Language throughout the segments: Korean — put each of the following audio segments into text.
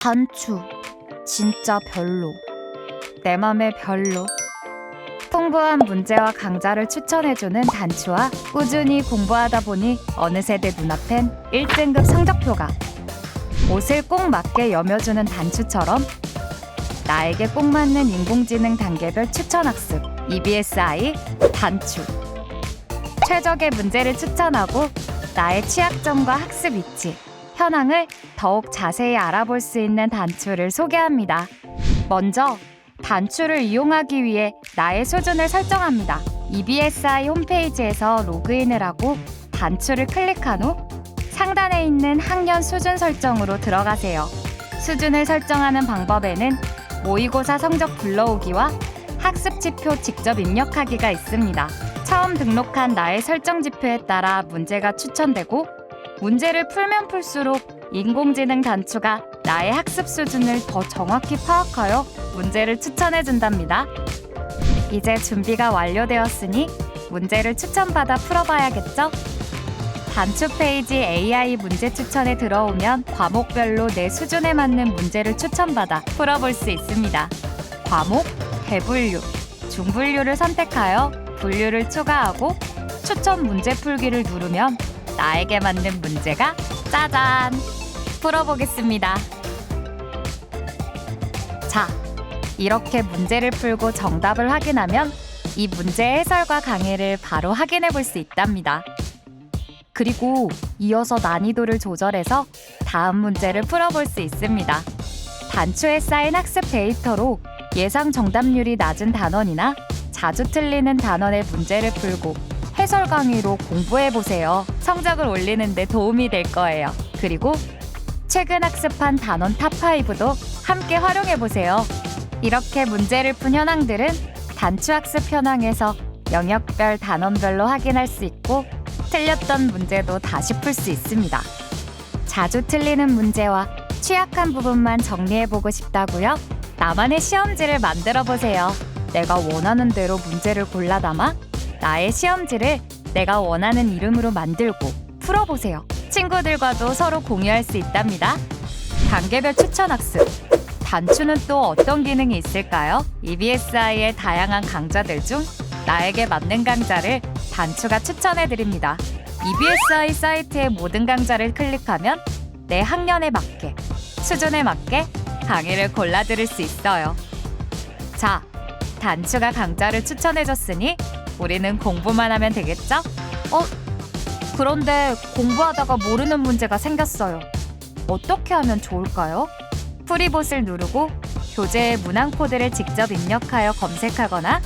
단추. 진짜 별로. 내 맘에 별로. 풍부한 문제와 강좌를 추천해주는 단추와 꾸준히 공부하다 보니 어느새 내 눈앞엔 1등급 성적표가. 옷을 꼭 맞게 여며주는 단추처럼 나에게 꼭 맞는 인공지능 단계별 추천학습 EBSI 단추. 최적의 문제를 추천하고 나의 취약점과 학습 위치, 현황을 더욱 자세히 알아볼 수 있는 단추를 소개합니다. 먼저 단추를 이용하기 위해 나의 수준을 설정합니다. EBSI 홈페이지에서 로그인을 하고 단추를 클릭한 후 상단에 있는 학년 수준 설정으로 들어가세요. 수준을 설정하는 방법에는 모의고사 성적 불러오기와 학습 지표 직접 입력하기가 있습니다. 처음 등록한 나의 설정 지표에 따라 문제가 추천되고 문제를 풀면 풀수록 인공지능 단추가 나의 학습 수준을 더 정확히 파악하여 문제를 추천해 준답니다. 이제 준비가 완료되었으니 문제를 추천받아 풀어봐야겠죠? 단추 페이지 AI 문제 추천에 들어오면 과목별로 내 수준에 맞는 문제를 추천받아 풀어볼 수 있습니다. 과목, 대분류, 중분류를 선택하여 분류를 추가하고 추천 문제 풀기를 누르면 나에게 맞는 문제가 짜잔! 풀어보겠습니다. 자, 이렇게 문제를 풀고 정답을 확인하면 이 문제의 해설과 강의를 바로 확인해 볼 수 있답니다. 그리고 이어서 난이도를 조절해서 다음 문제를 풀어볼 수 있습니다. 단추에 쌓인 학습 데이터로 예상 정답률이 낮은 단원이나 자주 틀리는 단원의 문제를 풀고 해설 강의로 공부해 보세요. 성적을 올리는 데 도움이 될 거예요. 그리고 최근 학습한 단원 탑5도 함께 활용해 보세요. 이렇게 문제를 푼 현황들은 단추 학습 현황에서 영역별 단원별로 확인할 수 있고 틀렸던 문제도 다시 풀 수 있습니다. 자주 틀리는 문제와 취약한 부분만 정리해 보고 싶다고요? 나만의 시험지를 만들어 보세요. 내가 원하는 대로 문제를 골라 담아 나의 시험지를 내가 원하는 이름으로 만들고 풀어보세요. 친구들과도 서로 공유할 수 있답니다. 단계별 추천 학습. 단추는 또 어떤 기능이 있을까요? EBSI의 다양한 강좌들 중 나에게 맞는 강좌를 단추가 추천해 드립니다. EBSI 사이트의 모든 강좌를 클릭하면 내 학년에 맞게, 수준에 맞게 강의를 골라 들을 수 있어요. 자, 단추가 강좌를 추천해 줬으니 우리는 공부만 하면 되겠죠? 어? 그런데 공부하다가 모르는 문제가 생겼어요. 어떻게 하면 좋을까요? 프리봇을 누르고 교재의 문항 코드를 직접 입력하여 검색하거나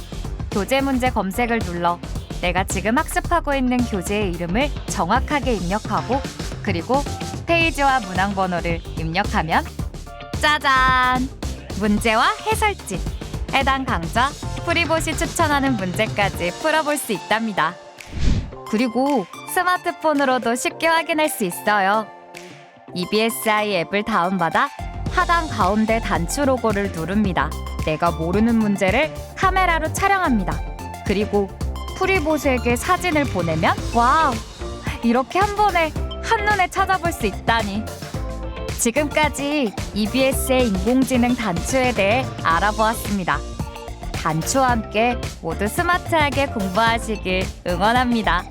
교재 문제 검색을 눌러 내가 지금 학습하고 있는 교재의 이름을 정확하게 입력하고 그리고 페이지와 문항 번호를 입력하면 짜잔! 문제와 해설집, 해당 강좌, 프리봇이 추천하는 문제까지 풀어볼 수 있답니다. 그리고 스마트폰으로도 쉽게 확인할 수 있어요. EBSI 앱을 다운받아 하단 가운데 단추 로고를 누릅니다. 내가 모르는 문제를 카메라로 촬영합니다. 그리고 프리봇에게 사진을 보내면 와우! 이렇게 한 번에 한눈에 찾아볼 수 있다니. 지금까지 EBS의 인공지능 단추에 대해 알아보았습니다. 단추와 함께 모두 스마트하게 공부하시길 응원합니다.